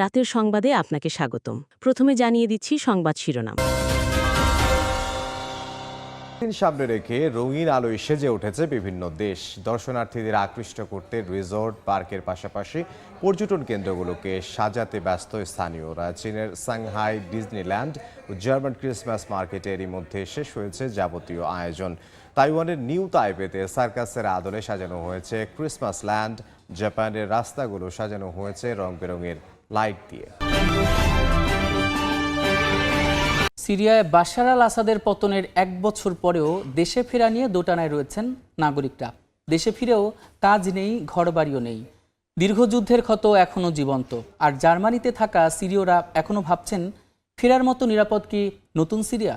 রাতের সংবাদে আপনাকে স্বাগতম। প্রথমে জানিয়ে দিচ্ছি সংবাদ শিরোনাম। সামনে রেখে রঙিন আলোয় সেজে উঠেছে বিভিন্ন দেশ। দর্শনার্থীদের আকৃষ্ট করতে রিসোর্ট, পার্কের পাশাপাশি পর্যটন কেন্দ্রগুলোকে সাজাতে ব্যস্ত স্থানীয়রা। চীনের সাংহাই, ডিজনিল্যান্ড ও জার্মান ক্রিসমাস মার্কেটে এরই মধ্যে শেষ হয়েছে যাবতীয় আয়োজন। তাইওয়ানের নিউ তাইপেতে সার্কাসের আদলে সাজানো হয়েছে ক্রিসমাস ল্যান্ড। জাপানের রাস্তাগুলো সাজানো হয়েছে রং বেরঙের লাইট দিয়ে। সিরিয়ায় বাশার আল আসাদের পতনের এক বছর পরেও দেশে ফেরা নিয়ে দোটানায় রয়েছেন নাগরিকরা। দেশে ফিরেও কাজ নেই, ঘরবাড়িও নেই। দীর্ঘযুদ্ধের ক্ষত এখনও জীবন্ত। আর জার্মানিতে থাকা সিরিয়রা এখনও ভাবছেন, ফেরার মতো নিরাপদ কি নতুন সিরিয়া?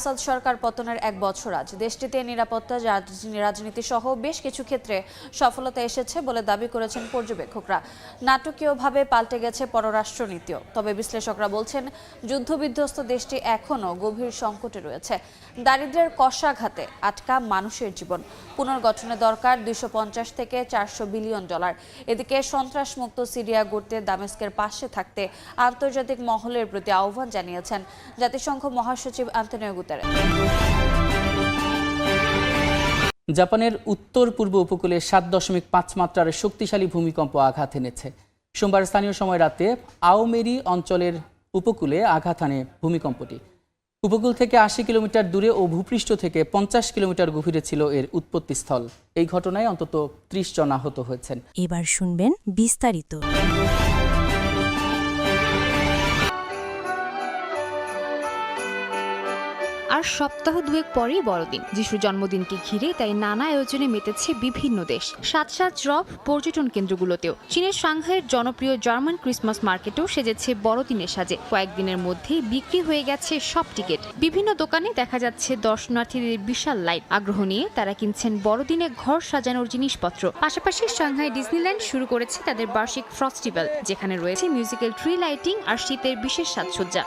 আসাদ সরকার পতনের এক বছর আজ। দেশটিতে নিরাপত্তা রাজনীতি সহ বেশ কিছু ক্ষেত্রে সফলতা এসেছে বলে দাবি করেছেন পর্যবেক্ষকরা। নাটকীয়ভাবে পাল্টে গেছে পররাষ্ট্রনীতিও। তবে বিশ্লেষকরা বলছেন, যুদ্ধবিধ্বস্ত দেশটি এখনও গভীর সংকটে রয়েছে। দারিদ্র্যের কষাঘাতে আটকা মানুষের জীবন। পুনর্গঠনে দরকার দুইশো পঞ্চাশ থেকে চারশো বিলিয়ন ডলার। এদিকে সন্ত্রাসমুক্ত সিরিয়া গড়তে দামেস্কের পাশে থাকতে আন্তর্জাতিক মহলের প্রতি আহ্বান জানিয়েছেন। জাতিসংঘ মহাসচিব আন্তনিও গুতেরেস জাপানের উত্তর পূর্ব উপকূলে সাত দশমিক পাঁচ মাত্রার শক্তিশালী ভূমিকম্প আঘাত এনেছে। সোমবার স্থানীয় সময় রাতে আওমেরি অঞ্চলের উপকূলে আঘাত হানে ভূমিকম্পটি। উপকূল থেকে আশি কিলোমিটার দূরে ও ভূপৃষ্ঠ থেকে পঞ্চাশ কিলোমিটার গভীরে ছিল এর উৎপত্তিস্থল এই ঘটনায় অন্তত ত্রিশ জন আহত হয়েছেন। এবার শুনবেন বিস্তারিত। আর সপ্তাহ দুয়েক পরেই বড়দিন। যিশুর জন্মদিনকে ঘিরে তাই নানা আয়োজনে মেতেছে বিভিন্ন দেশ। সাত সাত রব পর্যটন কেন্দ্রগুলোতেও। চীনের সাংহাইয়ের জনপ্রিয় জার্মান ক্রিসমাস মার্কেটেও সেজেছে বড়দিনের সাজে। কয়েকদিনের মধ্যেই বিক্রি হয়ে গেছে সব টিকিট। বিভিন্ন দোকানে দেখা যাচ্ছে দর্শনার্থীদের বিশাল লাইট। আগ্রহ নিয়ে তারা কিনছেন বড়দিনে ঘর সাজানোর জিনিসপত্র। পাশাপাশি সাংহাই ডিজনিল্যান্ড শুরু করেছে তাদের বার্ষিক ফেস্টিভ্যাল, যেখানে রয়েছে মিউজিক্যাল ট্রি লাইটিং আর শীতের বিশেষ সাজসজ্জা।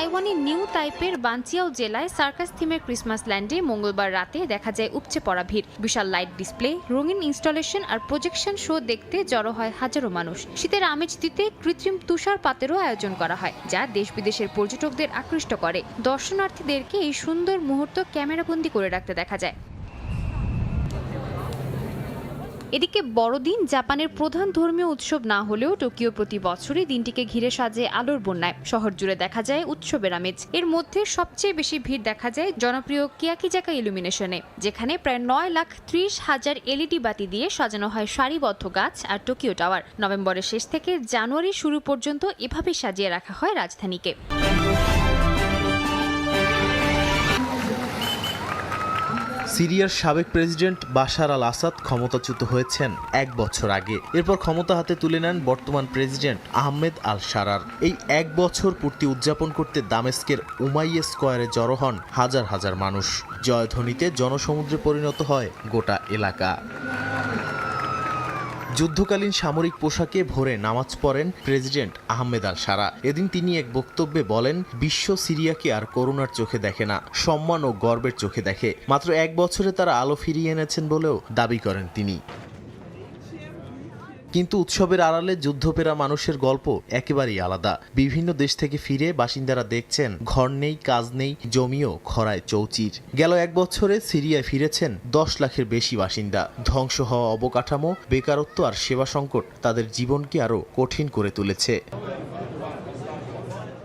তাইওয়ানের নিউ তাইপের বানচিয়াও জেলায় সার্কাস থিমের ক্রিসমাস ল্যান্ডে মঙ্গলবার রাতে দেখা যায় উপচে পড়া ভিড়। বিশাল লাইট ডিসপ্লে, রঙিন ইনস্টলেশন আর প্রজেকশন শো দেখতে জড়ো হয় হাজারো মানুষ। শীতের আমেজ দিতে কৃত্রিম তুষারপাতেরও আয়োজন করা হয়, যা দেশ বিদেশের পর্যটকদের আকৃষ্ট করে। দর্শনার্থীদেরকে এই সুন্দর মুহূর্ত ক্যামেরাবন্দি করে রাখতে দেখা যায়। এদিকে বড়দিন জাপানের প্রধান ধর্মীয় উৎসব না হলেও টোকিও প্রতি বছরই দিনটিকে ঘিরে সাজে আলোর বন্যায়। শহর জুড়ে দেখা যায় উৎসবের আমেজ। এর মধ্যে সবচেয়ে বেশি ভিড় দেখা যায় জনপ্রিয় কিয়াকিজাকা ইলুমিনেশনে, যেখানে প্রায় নয় লাখ ত্রিশ হাজার এলইডি বাতি দিয়ে সাজানো হয় সারিবদ্ধ গাছ আর টোকিও টাওয়ার। নভেম্বরের শেষ থেকে জানুয়ারি শুরু পর্যন্ত এভাবে সাজিয়ে রাখা হয় রাজধানীকে। সিরিয়ার সাবেক প্রেসিডেন্ট বাশার আল আসাদ ক্ষমতাচ্যুত হয়েছেন এক বছর আগে। এরপর ক্ষমতা হাতে তুলে নেন বর্তমান প্রেসিডেন্ট আহমেদ আল সারার। এই এক বছর পূর্তি উদযাপন করতে দামেস্কের উমাইয়ে স্কোয়ারে জড়ো হন হাজার হাজার মানুষ। জয়ধ্বনিতে জনসমুদ্রে পরিণত হয় গোটা এলাকা। যুদ্ধকালীন সামরিক পোশাকে ভোরে নামাজ পড়েন প্রেসিডেন্ট আহমেদ আল সারা। এদিন তিনি এক বক্তব্যে বলেন, বিশ্ব সিরিয়াকে আর করুণার চোখে দেখে না, সম্মান ও গর্বের চোখে দেখে। মাত্র এক বছরে তারা আলো ফিরিয়ে এনেছেন বলেও দাবি করেন তিনি। কিন্তু উৎসবের আড়ালে যুদ্ধপেরা মানুষের গল্প একেবারেই আলাদা। বিভিন্ন দেশ থেকে ফিরে বাসিন্দারা দেখছেন, ঘর নেই, কাজ নেই, জমিও খরায় চৌচির। গেল এক বছরে সিরিয়ায় ফিরেছেন দশ লাখের বেশি বাসিন্দা। ধ্বংস হওয়া অবকাঠামো, বেকারত্ব আর সেবা সংকট তাদের জীবনকে আরও কঠিন করে তুলেছে।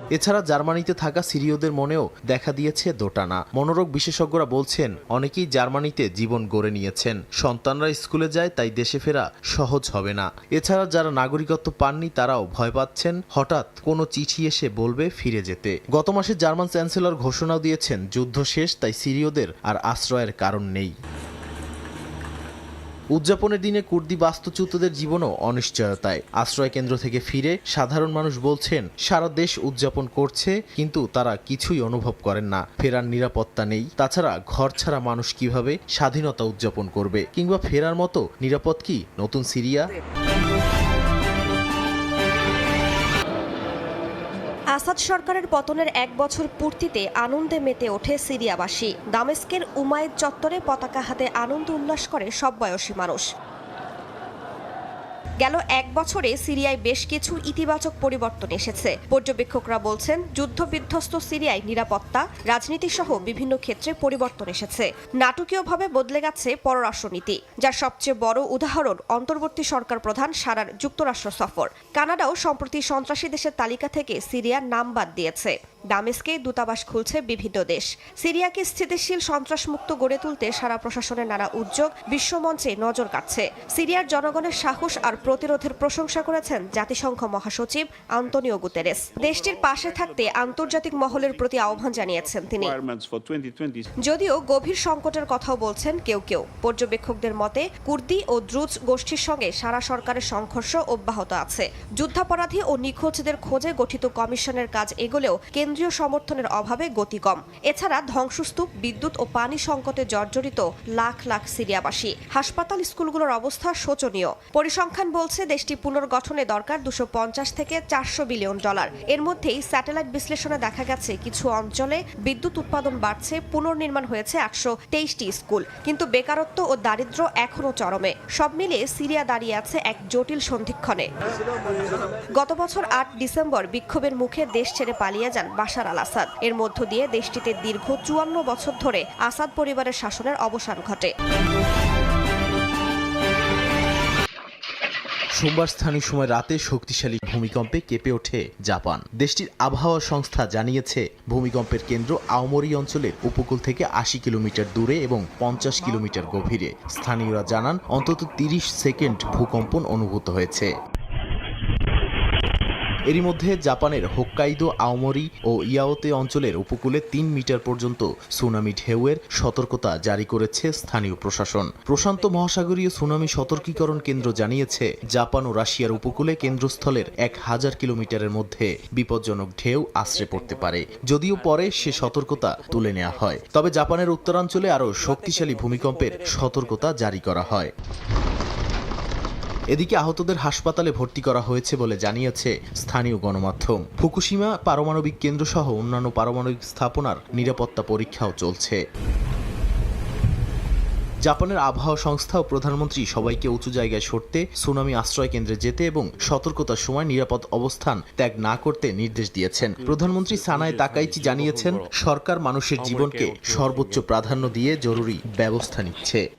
এছাড়া জার্মানিতে থাকা সিরীয়দের মনেও দেখা দিয়েছে দোটানা। মনোরোগ বিশেষজ্ঞরা বলছেন, অনেকেই জার্মানিতে জীবন গড়ে নিয়েছেন। সন্তানরা স্কুলে যায়, তাই দেশে ফেরা সহজ হবে না। এছাড়া যারা নাগরিকত্ব পাননি, তারাও ভয় পাচ্ছেন। হঠাৎ কোনো চিঠি এসে বলবে ফিরে যেতে। গত মাসে জার্মান চ্যান্সেলর ঘোষণাও দিয়েছেন, যুদ্ধ শেষ, তাই সিরীয়দের আর আশ্রয়ের কারণ নেই। উদযাপনের দিনে কুর্দি বাস্তুচ্যুতদের জীবনও অনিশ্চয়তায়। আশ্রয় কেন্দ্র থেকে ফিরে সাধারণ মানুষ বলছেন, সারা দেশ উদযাপন করছে, কিন্তু তারা কিছুই অনুভব করেন না। ফেরার নিরাপত্তা নেই। তাছাড়া ঘর ছাড়া মানুষ কীভাবে স্বাধীনতা উদযাপন করবে? কিংবা ফেরার মতো নিরাপদ কি নতুন সিরিয়া? আসাদ সরকারের পতনের এক বছর পূর্তিতে আনন্দে মেতে ওঠে সিরিয়াবাসী। দামেস্কের উমায়েদ চত্বরে পতাকা হাতে আনন্দ উল্লাস করে সব বয়সী মানুষ। গেল এক বছরে সিরিয়ায় বেশ কিছু ইতিবাচক পরিবর্তন এসেছে। পর্যবেক্ষকরা বলছেন, যুদ্ধবিধ্বস্ত সিরিয়ায় নিরাপত্তা রাজনীতি সহ বিভিন্ন ক্ষেত্রে পরিবর্তন এসেছে। নাটকীয়ভাবে বদলে গেছে পররাষ্ট্রনীতি, যার সবচেয়ে বড় উদাহরণ অন্তর্বর্তী সরকার প্রধান সারার যুক্তরাষ্ট্র সফর। কানাডাও সম্প্রতি সন্ত্রাসী দেশের তালিকা থেকে সিরিয়ার নাম বাদ দিয়েছে। দামেস্কে দূতাবাস খুলছে বিভিন্ন দেশ। সিরিয়াকে স্থিতিশীল সন্ত্রাসমুক্ত গড়ে তুলতে সারা প্রশাসনের নানা উদ্যোগ বিশ্বমঞ্চে নজর কাটছে সিরিয়ার জনগণের সাহস আর প্রতিরোধের প্রশংসা করেছেন জাতিসংঘ মহাসচিব আন্তনিও গুতেরেস। দেশটির পাশে থাকতে আন্তর্জাতিক মহলের প্রতি আহ্বান জানিয়েছেন তিনি। Requirements for 2020 যদিও গভীর সংকটের কথাও বলছেন কেউ কেউ। পর্যবেক্ষকদের মতে কুর্দি ও দ্রুজ গোষ্ঠীর সঙ্গে সারা সরকারের সংঘর্ষ অব্যাহত আছে। যুদ্ধাপরাধী ও নিখোঁজদের খোঁজে গঠিত কমিশনের কাজ এগোলেও কেন্দ্রীয় সমর্থনের অভাবে গতি কম। এছাড়া ধ্বংসস্তূপ, বিদ্যুৎ ও পানি সংকটে জর্জরিত লাখ লাখ সিরিয়াবাসী। হাসপাতাল স্কুলগুলোর অবস্থা শোচনীয়। পরিসংখ্যান বলছে, দেশটি পুনর্গঠনে দরকার দুশো থেকে চারশো বিলিয়ন ডলার। এর মধ্যেই স্যাটেলাইট বিশ্লেষণে দেখা গেছে, কিছু অঞ্চলে বিদ্যুৎ উৎপাদন বাড়ছে, পুনর্নির্মাণ হয়েছে একশো তেইশটি স্কুল। কিন্তু বেকারত্ব ও দারিদ্র্য এখনও চরমে। সব মিলিয়ে সিরিয়া দাঁড়িয়ে আছে এক জটিল সন্ধিক্ষণে। গত বছর আট ডিসেম্বর বিক্ষোভের মুখে দেশ ছেড়ে পালিয়ে যান বাশার আল আসাদ। এর মধ্য দিয়ে দেশটিতে দীর্ঘ চুয়ান্ন বছর ধরে আসাদ পরিবারের শাসনের অবসান ঘটে। সোমবার স্থানীয় সময় রাতে শক্তিশালী ভূমিকম্পে কেঁপে ওঠে জাপান। দেশটির আবহাওয়া সংস্থা জানিয়েছে, ভূমিকম্পের কেন্দ্র আওমরি অঞ্চলের উপকূল থেকে আশি কিলোমিটার দূরে এবং পঞ্চাশ কিলোমিটার গভীরে। স্থানীয়রা জানান, অন্তত তিরিশ সেকেন্ড ভূকম্পন অনুভূত হয়েছে। এরই মধ্যে জাপানের হোক্কাইদো, আওমরি ও ইয়াওতে অঞ্চলের উপকূলে তিন মিটার পর্যন্ত সুনামি ঢেউয়ের সতর্কতা জারি করেছে স্থানীয় প্রশাসন। প্রশান্ত মহাসাগরীয় সুনামি সতর্কীকরণ কেন্দ্র জানিয়েছে, জাপান ও রাশিয়ার উপকূলে কেন্দ্রস্থলের এক হাজার কিলোমিটারের মধ্যে বিপজ্জনক ঢেউ আশ্রে পড়তে পারে। যদিও পরে সে সতর্কতা তুলে নেওয়া হয়। তবে জাপানের উত্তরাঞ্চলে আরও শক্তিশালী ভূমিকম্পের সতর্কতা জারি করা হয়। এদিকে আহতদের হাসপাতালে ভর্তি করা হয়েছে বলে জানিয়েছে স্থানীয় গণমাধ্যম। ফুকুশিমা পারমাণবিক কেন্দ্র সহ অন্যান্য পারমাণবিক স্থাপনার নিরাপত্তা পরীক্ষাও চলছে। জাপানের আবহাওয়া সংস্থা ও প্রধানমন্ত্রী সবাইকে উঁচু জায়গায় সরতে, সুনামি আশ্রয় কেন্দ্রে যেতে এবং সতর্কতার সময় নিরাপদ অবস্থান ত্যাগ না করতে নির্দেশ দিয়েছেন। প্রধানমন্ত্রী সানায় তাকাইচি জানিয়েছেন, সরকার মানুষের জীবনকে সর্বোচ্চ প্রাধান্য দিয়ে জরুরি ব্যবস্থা নিচ্ছে।